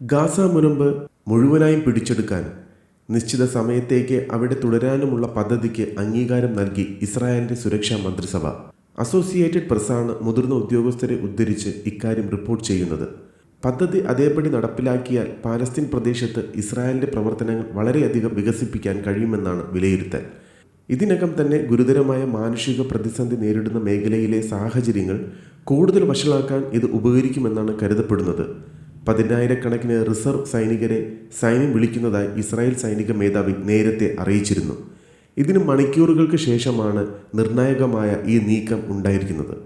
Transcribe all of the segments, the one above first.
Gaza മുനമ്പ് മുഴുവനായും പിടിച്ചെടുക്കാൻ നിശ്ചിത സമയത്തേക്ക് അവിടെ തുടരാനുമുള്ള പദ്ധതിക്ക് അംഗീകാരം നൽകി ഇസ്രായേലിന്റെ സുരക്ഷാ മന്ത്രിസഭ. അസോസിയേറ്റഡ് പ്രസ്സാണ് മുതിർന്ന ഉദ്യോഗസ്ഥരെ ഉദ്ധരിച്ച് ഇക്കാര്യം റിപ്പോർട്ട് ചെയ്യുന്നത്. പദ്ധതി അതേപടി നടപ്പിലാക്കിയാൽ പാലസ്തീൻ പ്രദേശത്ത് ഇസ്രായേലിന്റെ പ്രവർത്തനങ്ങൾ വളരെയധികം വികസിപ്പിക്കാൻ കഴിയുമെന്നാണ് വിലയിരുത്തൽ. ഇതിനകം തന്നെ ഗുരുതരമായ മാനുഷിക പ്രതിസന്ധി നേരിടുന്ന മേഖലയിലെ സാഹചര്യങ്ങൾ കൂടുതൽ വഷളാക്കാൻ ഇത് ഉപകരിക്കുമെന്നാണ് കരുതപ്പെടുന്നത്. പതിനായിരക്കണക്കിന് റിസർവ് സൈനികരെ സൈന്യം വിളിക്കുന്നതായി ഇസ്രായേൽ സൈനിക മേധാവി നേരത്തെ അറിയിച്ചിരുന്നു. ഇതിന് മണിക്കൂറുകൾക്ക് ശേഷമാണ് നിർണായകമായ ഈ നീക്കം ഉണ്ടായിരിക്കുന്നത്.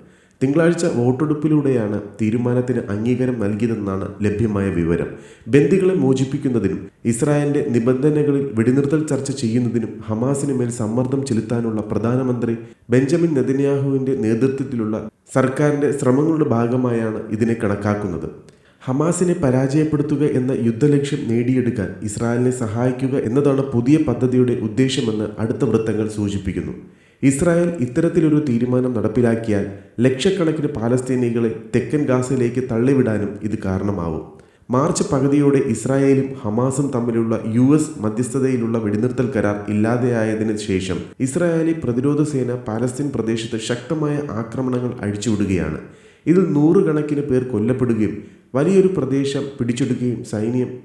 തിങ്കളാഴ്ച വോട്ടെടുപ്പിലൂടെയാണ് തീരുമാനത്തിന് അംഗീകാരം നൽകിയതെന്നാണ് ലഭ്യമായ വിവരം. ബന്ദികളെ മോചിപ്പിക്കുന്നതിനും ഇസ്രായേലിന്റെ നിബന്ധനകളിൽ വെടിനിർത്തൽ ചർച്ച ചെയ്യുന്നതിനും ഹമാസിന് മേൽ സമ്മർദ്ദം ചെലുത്താനുള്ള പ്രധാനമന്ത്രി ബെഞ്ചമിൻ നെതന്യാഹുവിന്റെ നേതൃത്വത്തിലുള്ള സർക്കാരിന്റെ ശ്രമങ്ങളുടെ ഭാഗമായാണ് ഇതിനെ കണക്കാക്കുന്നത്. ഹമാസിനെ പരാജയപ്പെടുത്തുക എന്ന യുദ്ധലക്ഷ്യം നേടിയെടുക്കാൻ ഇസ്രായേലിനെ സഹായിക്കുക എന്നതാണ് പുതിയ പദ്ധതിയുടെ ഉദ്ദേശമെന്ന് അടുത്ത വൃത്തങ്ങൾ സൂചിപ്പിക്കുന്നു. ഇസ്രായേൽ ഇത്തരത്തിലൊരു തീരുമാനം നടപ്പിലാക്കിയാൽ ലക്ഷക്കണക്കിന് പാലസ്തീനികളെ തെക്കൻ ഗാസയിലേക്ക് തള്ളിവിടാനും ഇത് കാരണമാവും. മാർച്ച് പകുതിയോടെ ഇസ്രായേലും ഹമാസും തമ്മിലുള്ള യു എസ് മധ്യസ്ഥതയിലുള്ള വെടിനിർത്തൽ കരാർ ഇല്ലാതെയായതിനു ശേഷം ഇസ്രായേലി പ്രതിരോധ സേന പാലസ്തീൻ പ്രദേശത്ത് ശക്തമായ ആക്രമണങ്ങൾ അഴിച്ചുവിടുകയാണ്. ഇതിൽ നൂറുകണക്കിന് പേർ കൊല്ലപ്പെടുകയും വലിയൊരു പ്രദേശം പിടിച്ചെടുക്കുകയും സൈന്യം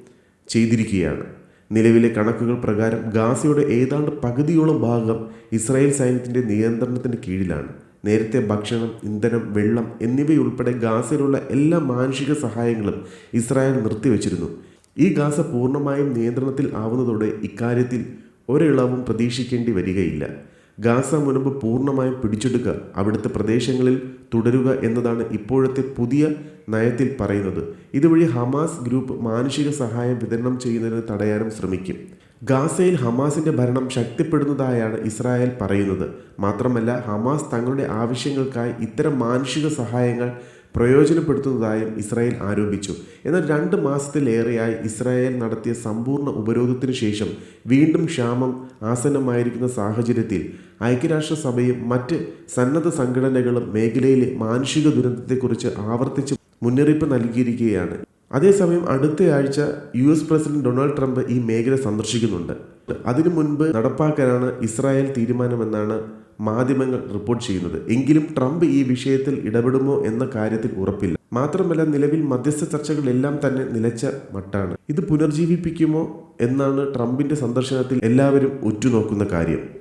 ചെയ്തിരിക്കുകയാണ്. നിലവിലെ കണക്കുകൾ പ്രകാരം ഗാസയുടെ ഏതാണ്ട് പകുതിയോളം ഭാഗം ഇസ്രായേൽ സൈന്യത്തിന്റെ നിയന്ത്രണത്തിന് കീഴിലാണ്. നേരത്തെ ഭക്ഷണം ഇന്ധനം വെള്ളം എന്നിവയുൾപ്പെടെ ഗാസയിലുള്ള എല്ലാ മാനുഷിക സഹായങ്ങളും ഇസ്രായേൽ നിർത്തിവച്ചിരുന്നു. ഈ ഗാസ പൂർണമായും നിയന്ത്രണത്തിൽ ആവുന്നതോടെ ഇക്കാര്യത്തിൽ ഒരിളവും പ്രതീക്ഷിക്കേണ്ടി വരികയില്ല. ഗാസ മുനമ്പ് പൂർണമായും പിടിച്ചെടുക്കുക അവിടുത്തെ പ്രദേശങ്ങളിൽ തുടരുക എന്നതാണ് ഇപ്പോഴത്തെ പുതിയ നയത്തിൽ പറയുന്നത്. ഇതുവഴി ഹമാസ് ഗ്രൂപ്പ് മാനുഷിക സഹായം വിതരണം ചെയ്യുന്നതിന് തടയാനും ശ്രമിക്കും. ഗാസയിൽ ഹമാസിന്റെ ഭരണം ശക്തിപ്പെടുന്നതായാണ് ഇസ്രായേൽ പറയുന്നത്. മാത്രമല്ല ഹമാസ് തങ്ങളുടെ ആവശ്യങ്ങൾക്കായി ഇത്തരം മാനുഷിക സഹായങ്ങൾ പ്രയോജനപ്പെടുത്തുന്നതായും ഇസ്രായേൽ ആരോപിച്ചു. എന്നാൽ രണ്ട് മാസത്തിലേറെയായി ഇസ്രായേൽ നടത്തിയ സമ്പൂർണ ഉപരോധത്തിനു ശേഷം വീണ്ടും ക്ഷാമം ആസന്നമായിരിക്കുന്ന സാഹചര്യത്തിൽ ഐക്യരാഷ്ട്രസഭയും മറ്റ് സന്നദ്ധ സംഘടനകളും മേഖലയിലെ മാനുഷിക ദുരന്തത്തെക്കുറിച്ച് ആവർത്തിച്ച് മുന്നറിയിപ്പ് നൽകിയിരിക്കുകയാണ്. അതേസമയം അടുത്തയാഴ്ച U S president Donald Trump ഈ മേഖല സന്ദർശിക്കുന്നുണ്ട്. അതിനു മുൻപ് നടപ്പാക്കാനാണ് ഇസ്രായേൽ തീരുമാനമെന്നാണ് മാധ്യമങ്ങൾ റിപ്പോർട്ട് ചെയ്യുന്നത്. എങ്കിലും ട്രംപ് ഈ വിഷയത്തിൽ ഇടപെടുമോ എന്ന കാര്യത്തിൽ ഉറപ്പില്ല. മാത്രമല്ല നിലവിൽ മധ്യസ്ഥ ചർച്ചകളെല്ലാം തന്നെ നിലച്ച മട്ടാണ്. ഇത് പുനർജീവിപ്പിക്കുമോ എന്നാണ് ട്രംപിന്റെ സന്ദർശനത്തിൽ എല്ലാവരും ഉറ്റുനോക്കുന്ന കാര്യം.